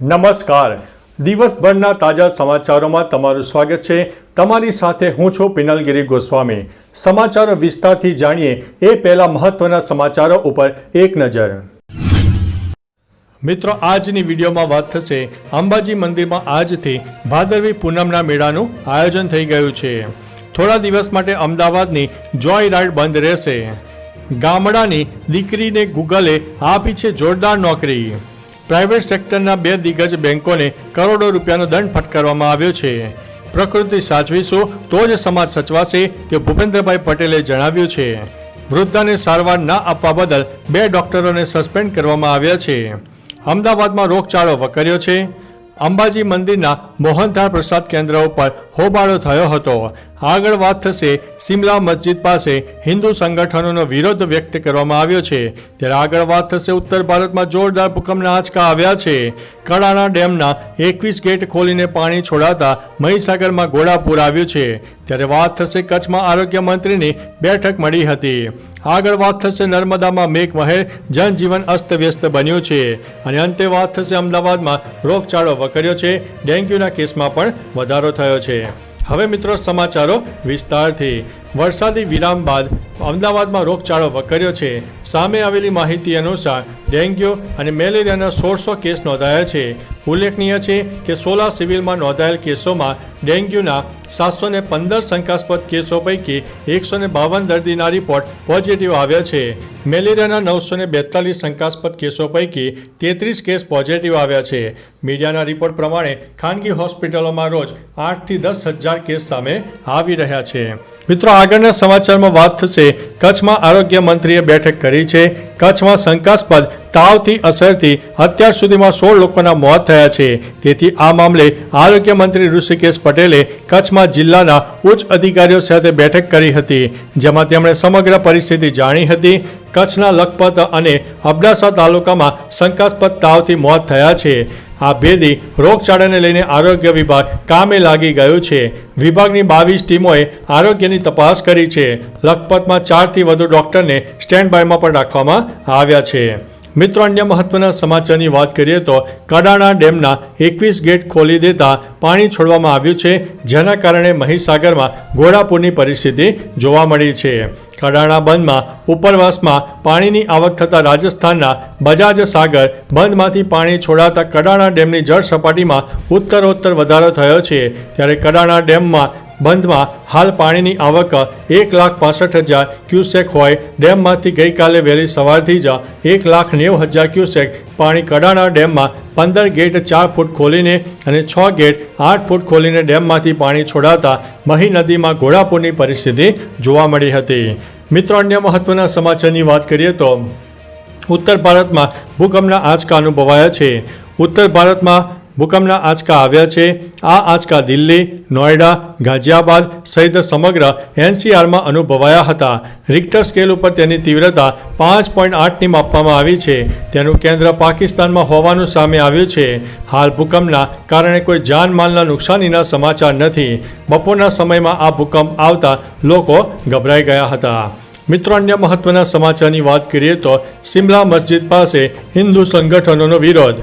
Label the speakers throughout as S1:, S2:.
S1: નમસ્કાર. દિવસભરના તાજા સમાચારોમાં તમારું સ્વાગત છે. તમારી સાથે હું છું પિનલગીરી ગોસ્વામી. સમાચારો વિસ્તારથી જાણીએ એ પહેલા મહત્વના સમાચારો ઉપર એક નજર. મિત્રો, આજની વિડીયોમાં વાત થશે અંબાજી મંદિરમાં આજથી ભાદરવી પૂનમના મેળાનું આયોજન થઈ ગયું છે. થોડા દિવસ માટે અમદાવાદની જોય રાઇડ બંધ રહેશે. ગામડાની દીકરીને ગૂગલે આપી છે જોરદાર નોકરી. પ્રાઇવેટ સેક્ટરના બે દિગ્ગજ બેંકોને કરોડો રૂપિયાનો દંડ ફટકારવામાં આવ્યો છે. પ્રકૃતિ સાચવીશું તો જ સમાજ સચવાશે તે ભૂપેન્દ્રભાઈ પટેલે જણાવ્યું છે. વૃદ્ધાને સારવાર ના આપવા બદલ બે ડોક્ટરોને સસ્પેન્ડ કરવામાં આવ્યા છે. અમદાવાદમાં રોગચાળો વકર્યો છે. અંબાજી મંદિરના મોહનથાળ પ્રસાદ કેન્દ્ર ઉપર હોબાળો થયો હતો. આગળ વાત થશે સિમલા મસ્જિદ પાસે હિન્દુ સંગઠનોનો વિરોધ વ્યક્ત કરવામાં આવ્યો છે. ત્યારે આગળ વાત થશે ઉત્તર ભારતમાં જોરદાર ભૂકંપના આંચકા આવ્યા છે. કડાણા ડેમના એકવીસ ગેટ ખોલીને પાણી છોડાતા મહીસાગરમાં ઘોડાપૂર આવ્યું છે. ત્યારે વાત થશે કચ્છમાં આરોગ્ય મંત્રીની બેઠક મળી હતી. આગળ વાત થશે નર્મદામાં મેઘમહેર જનજીવન અસ્તવ્યસ્ત બન્યું છે. અને અંતે વાત થશે અમદાવાદમાં રોગચાળો વકર્યો છે. ડેન્ગ્યુના કેસમાં પણ વધારો થયો છે. હવે મિત્રો સમાચારો વિસ્તારથી. વરસાદી વિરામ બાદ અમદાવાદમાં રોગચાળો વકર્યો છે. સામે આવેલી માહિતી અનુસાર ડેન્ગ્યુ અને મેલેરિયાના સોળસો કેસ નોંધાયા છે. ઉલ્લેખનીય છે કે સોલા સિવિલમાં નોંધાયેલ કેસોમાં ડેન્ગ્યુના સાતસો ને પંદર શંકાસ્પદ કેસો પૈકી એકસો ને બાવન દર્દીના રિપોર્ટ પોઝિટિવ આવ્યા છે. મેલેરિયાના નવસો ને બેતાલીસ શંકાસ્પદ કેસો પૈકી તેત્રીસ કેસ પોઝિટિવ આવ્યા છે. મીડિયાના રિપોર્ટ પ્રમાણે ખાનગી હોસ્પિટલોમાં રોજ આઠથી દસ હજાર કેસ સામે આવી રહ્યા છે. મિત્રો આગળના સમાચારમાં વાત થશે. કચ્છમાં આરોગ્ય મંત્રીએ બેઠક કરી છે. કચ્છમાં શંકાસ્પદ, તાવથી અસરથી અત્યાર સુધીમાં સોળ લોકોના મોત થયા છે. તેથી આ મામલે આરોગ્ય મંત્રી ઋષિકેશ પટેલે કચ્છમાં જિલ્લાના ઉચ્ચ અધિકારીઓ સાથે બેઠક કરી હતી, જેમાં તેમણે સમગ્ર પરિસ્થિતિ જાણી હતી. કચ્છના લખપત અને અબડાસા તાલુકામાં શંકાસ્પદ તાવથી મોત થયા છે. આ ભેદી રોગચાળાને લઈને આરોગ્ય વિભાગ કામે લાગી ગયું છે. વિભાગની બાવીસ ટીમોએ આરોગ્યની તપાસ કરી છે. લખપતમાં ચારથી વધુ ડોક્ટરને સ્ટેન્ડ બાયમાં પણ રાખવામાં આવ્યા છે. મિત્રો, અન્ય મહત્વના સમાચારની વાત કરીએ તો કડાણા ડેમના એકવીસ ગેટ ખોલી દેતા પાણી છોડવામાં આવ્યું છે. જેના કારણે મહીસાગરમાં ઘોડાપૂરની પરિસ્થિતિ જોવા મળી છે. કડાણા બંધમાં, ઉપરવાસમાં પાણીની આવક થતાં રાજસ્થાનના બજાજ સાગર બંધમાંથી પાણી છોડાતા કડાણા ડેમની જળ સપાટીમાં ઉત્તરોત્તર વધારો થયો છે. ત્યારે કડાણા ડેમમાં બંધમાં હાલ પાણીની આવક એક લાખ પાસઠ હજાર ક્યુસેક હોય. ડેમમાંથી ગઈકાલે વહેલી સવારથી જ એક લાખ નેવું હજાર ક્યુસેક પાણી કડાણા ડેમમાં પંદર ગેટ ચાર ફૂટ ખોલીને અને છ ગેટ આઠ ફૂટ ખોલીને ડેમમાંથી પાણી છોડાતા મહી નદીમાં ઘોડાપૂરની પરિસ્થિતિ જોવા મળી હતી. મિત્રો, અન્ય મહત્વના સમાચારની વાત કરીએ તો, ઉત્તર ભારતમાં ભૂકંપના આંચકા અનુભવાયા છે. ઉત્તર ભારતમાં ભૂકંપના આંચકા આવ્યા છે. આ આંચકા દિલ્હી નોઈડા ગાઝિયાબાદ સહિત સમગ્ર એનસીઆરમાં અનુભવાયા હતા. રિક્ટર સ્કેલ ઉપર તેની તીવ્રતા પાંચ પોઈન્ટ આઠની માપવામાં આવી છે. તેનું કેન્દ્ર પાકિસ્તાનમાં હોવાનું સામે આવ્યું છે. હાલ ભૂકંપના કારણે કોઈ જાનમાલના નુકસાનીના સમાચાર નથી. બપોરના સમયમાં આ ભૂકંપ આવતા લોકો ગભરાઈ ગયા હતા. મિત્રો, અન્ય મહત્વના સમાચારની વાત કરીએ તો, સિમલા મસ્જિદ પાસે હિન્દુ સંગઠનોનો વિરોધ.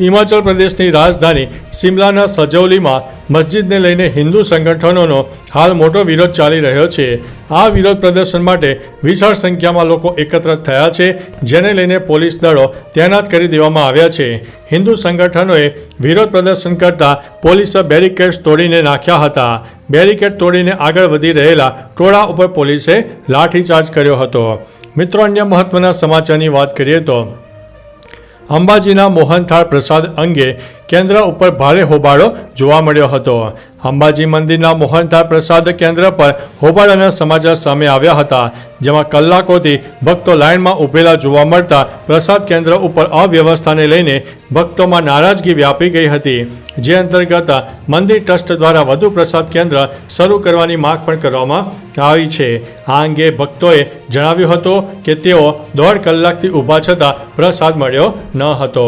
S1: હિમાચલ પ્રદેશની રાજધાની સિમલાના સજૌલીમાં મસ્જિદને લઈને હિન્દુ સંગઠનોનો હાલ મોટો વિરોધ ચાલી રહ્યો છે. આ વિરોધ પ્રદર્શન માટે વિશાળ સંખ્યામાં લોકો એકત્ર થયા છે, જેને લઈને પોલીસ દળો તૈનાત કરી દેવામાં આવ્યા છે. હિન્દુ સંગઠનોએ વિરોધ પ્રદર્શન કરતા પોલીસે બેરિકેડ્સ તોડીને નાખ્યા હતા. બેરિકેડ તોડીને આગળ વધી રહેલા ટોળા ઉપર પોલીસે લાઠીચાર્જ કર્યો હતો. મિત્રો, અન્ય મહત્વના સમાચારની વાત કરીએ તો અંબાજીના મોહનથાળ પ્રસાદ અંગે કેન્દ્ર ઉપર ભારે હોબાળો જોવા મળ્યો હતો. અંબાજી મંદિરના મોહનથાળ પ્રસાદ કેન્દ્ર પર હોબાળાના સમાચાર સામે આવ્યા હતા, જેમાં કલાકોથી ભક્તો લાઇનમાં ઊભેલા જોવા મળતા પ્રસાદ કેન્દ્ર ઉપર અવ્યવસ્થાને લઈને ભક્તોમાં નારાજગી વ્યાપી ગઈ હતી. જે અંતર્ગત મંદિર ટ્રસ્ટ દ્વારા વધુ પ્રસાદ કેન્દ્ર શરૂ કરવાની માંગ પણ કરવામાં આવી છે. આ અંગે ભક્તોએ જણાવ્યું હતું કે તેઓ દોઢ કલાકથી ઊભા છતાં પ્રસાદ મળ્યો ન હતો.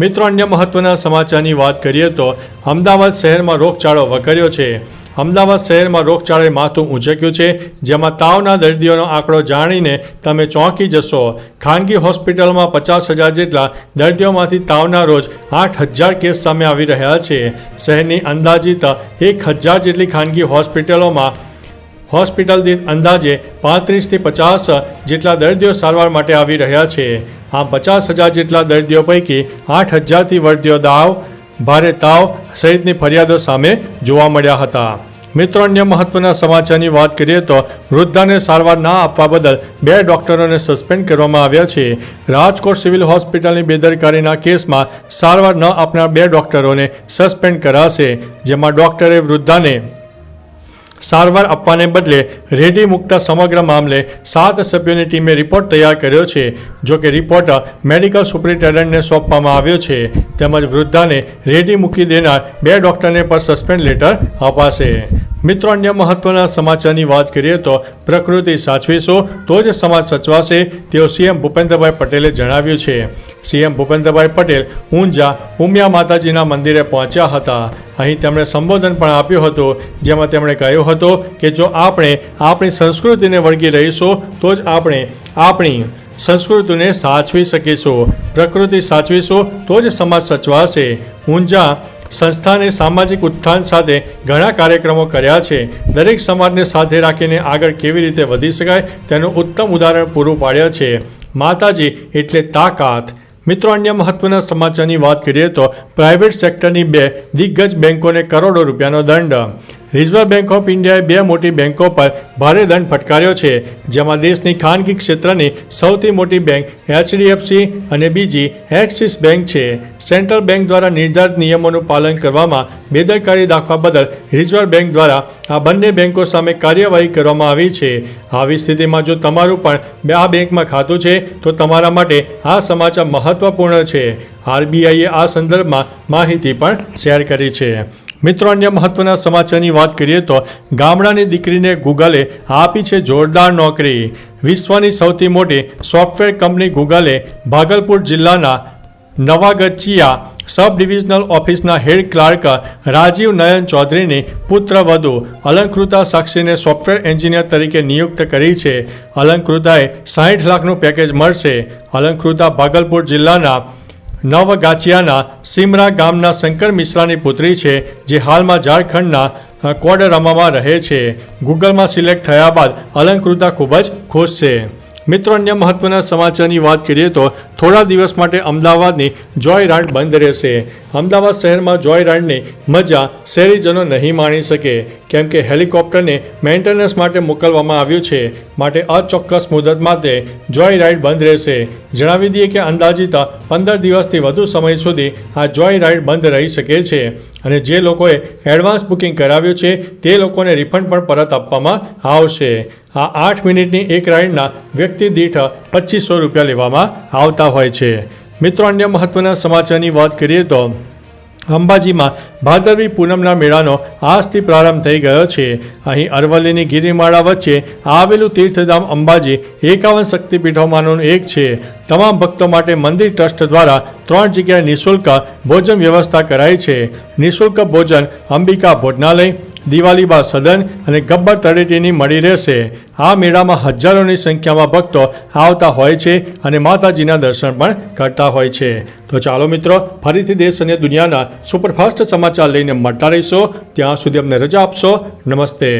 S1: મિત્રો, અન્ય મહત્વના સમાચારની વાત કરીએ તો અમદાવાદ શહેરમાં રોગચાળો વકર્યો છે. અમદાવાદ શહેરમાં રોગચાળાએ માથું ઊંચક્યું છે, જેમાં તાવના દર્દીઓનો આંકડો જાણીને તમે ચોંકી જશો. ખાનગી હોસ્પિટલમાં પચાસ હજાર જેટલા દર્દીઓમાંથી તાવના રોજ આઠ હજાર કેસ સામે આવી રહ્યા છે. શહેરની અંદાજિત એક હજાર જેટલી ખાનગી હોસ્પિટલોમાં હોસ્પિટલ દીઠ અંદાજે પાંત્રીસથી પચાસ જેટલા દર્દીઓ સારવાર માટે આવી રહ્યા છે. આમ પચાસ હજાર જેટલા દર્દીઓ પૈકી આઠ હજારથી વર્દીઓ દાવ, ભારે તાવ સહિતની ફરિયાદો સામે જોવા મળ્યા હતા. મિત્રો, અન્ય મહત્વના સમાચારની વાત કરીએ તો વૃદ્ધાને સારવાર ના આપવા બદલ બે ડોક્ટરોને સસ્પેન્ડ કરવામાં આવ્યા છે. રાજકોટ સિવિલ હોસ્પિટલની બેદરકારીના કેસમાં સારવાર ન આપનાર બે ડોક્ટરોને સસ્પેન્ડ કરાશે, જેમાં ડોક્ટરે વૃદ્ધાને સારવાર આપવાને બદલે રેડી મૂકતા સમગ્ર મામલે સાત સભ્યોની ટીમે રિપોર્ટ તૈયાર કર્યો છે. જો કે રિપોર્ટ મેડિકલ સુપ્રિન્ટેન્ડન્ટને સોંપવામાં આવ્યો છે. તેમજ વૃદ્ધાને રેડી મૂકી દેનાર બે ડોક્ટરને પણ સસ્પેન્ડ લેટર અપાશે. મિત્રો, અન્ય મહત્વના સમાચારની વાત કરીએ તો પ્રકૃતિ સાચવીશો તો જ સમાજ સચવાશે, તેઓ સીએમ ભૂપેન્દ્રભાઈ પટેલે જણાવ્યું છે. સીએમ ભૂપેન્દ્રભાઈ પટેલ ઊંઝા ઉમિયા માતાજીના મંદિરે પહોંચ્યા હતા. અહીં તેમણે સંબોધન પણ આપ્યું હતું, જેમાં તેમણે કહ્યું હતું કે જો આપણે આપણી સંસ્કૃતિને વળગી રહીશું, તો જ આપણે આપણી સંસ્કૃતિને સાચવી શકીશું, પ્રકૃતિ સાચવીશું, તો જ સમાજ સચવાશે. ઊંઝા સંસ્થાને સામાજિક ઉત્થાન સાથે ઘણા કાર્યક્રમો કર્યા છે. દરેક સમાજને સાથે રાખીને આગળ કેવી રીતે વધી શકાય, તેનું ઉત્તમ ઉદાહરણ પૂરું પાડ્યા છે. માતાજી એટલે તાકાત. મિત્રો, અન્ય મહત્વના સમાચારની વાત કરીએ તો પ્રાઇવેટ સેક્ટરની બે દિગ્ગજ બેંકોને કરોડો રૂપિયાનો દંડ. રિઝર્વ બેંક ઓફ ઇન્ડિયાએ બે મોટી બેંકો પર ભારે દંડ ફટકાર્યો છે, જેમાં દેશની ખાનગી ક્ષેત્રની સૌથી મોટી બેંક એચડીએફસી અને બીજી એક્સિસ બેંક છે. સેન્ટ્રલ બેંક દ્વારા નિર્ધારિત નિયમોનું પાલન કરવામાં બેદરકારી દાખવા બદલ રિઝર્વ બેંક દ્વારા આ બંને બેંકો સામે કાર્યવાહી કરવામાં આવી છે. આવી સ્થિતિમાં જો તમારું પણ આ બેંકમાં ખાતું છે, તો તમારા માટે આ સમાચાર મહત્વપૂર્ણ છે. આરબીઆઈએ આ સંદર્ભમાં માહિતી પણ શેર કરી છે. મિત્રો, અન્ય મહત્વના સમાચારની વાત કરીએ તો ગામડાની દીકરીને ગૂગલે આપી છે જોરદાર નોકરી. વિશ્વની સૌથી મોટી સોફ્ટવેર કંપની ગૂગલે ભાગલપુર જિલ્લાના નવાગચિયા સબ ડિવિઝનલ ઓફિસના હેડ ક્લાર્ક રાજીવ નયન ચૌધરીની પુત્રવધુ અલંકૃતા સાક્ષીને સોફ્ટવેર એન્જિનિયર તરીકે નિયુક્ત કરી છે. અલંકૃતાએ સાહીઠ લાખનું પેકેજ મળશે. અલંકૃતા ભાગલપુર જિલ્લાના નવગાચિયાના સિમરા ગામના શંકર મિશ્રાની પુત્રી છે, જે હાલમાં ઝારખંડના કોડરમામાં રહે છે. ગૂગલમાં સિલેક્ટ થયા બાદ અલંકૃતા ખૂબ જ ખુશ છે. મિત્રો, અન્ય મહત્વના સમાચારની વાત કરીએ તો થોડા દિવસ માટે અમદાવાદની જોય રાઇડ બંધ રહેશે. અમદાવાદ શહેરમાં જોય રાઇડની મજા શહેરીજનો નહીં માણી શકે, કેમ કે હેલિકોપ્ટરને મેન્ટેનન્સ માટે મોકલવામાં આવ્યું છે. માટે અચોક્કસ મુદત માટે જોય રાઇડ બંધ રહેશે. જણાવી દઈએ કે અંદાજિત પંદર દિવસથી વધુ સમય સુધી આ જોય રાઇડ બંધ રહી શકે છે. અને જે લોકોએ એડવાન્સ બુકિંગ કરાવ્યું છે, તે લોકોને રિફંડ પણ પરત આપવામાં આવશે. આ આઠ મિનિટની એક રાઇડના વ્યક્તિ દીઠ પચીસો રૂપિયા લેવામાં આવતા હોય છે. મિત્રો, અન્ય મહત્વના સમાચારની વાત કરીએ તો, અંબાજીમાં ભાદરવી પૂનમના મેળાનો આજથી પ્રારંભ થઈ ગયો છે. અહીં અરવલ્લીની ગિરિમાળા વચ્ચે આવેલું તીર્થધામ અંબાજી એકાવન શક્તિપીઠોમાંનું એક છે. તમામ ભક્તો માટે મંદિર ટ્રસ્ટ દ્વારા ત્રણ જગ્યાએ નિઃશુલ્ક ભોજન વ્યવસ્થા કરાઈ છે. નિઃશુલ્ક ભોજન અંબિકા ભોજનાલય, દિવાલીબા સદન અને ગબ્બર તળેટીની મળી રહેશે. આ મેળામાં હજારોની સંખ્યામાં ભક્તો આવતા હોય છે અને માતાજીના દર્શન પણ કરતા હોય છે. તો ચાલો મિત્રો, ફરીથી દેશ અને દુનિયાના સુપરફાસ્ટ સમાચાર લઈને મળતા રહીશો. ત્યાં સુધી અમને રજા આપશો. નમસ્તે.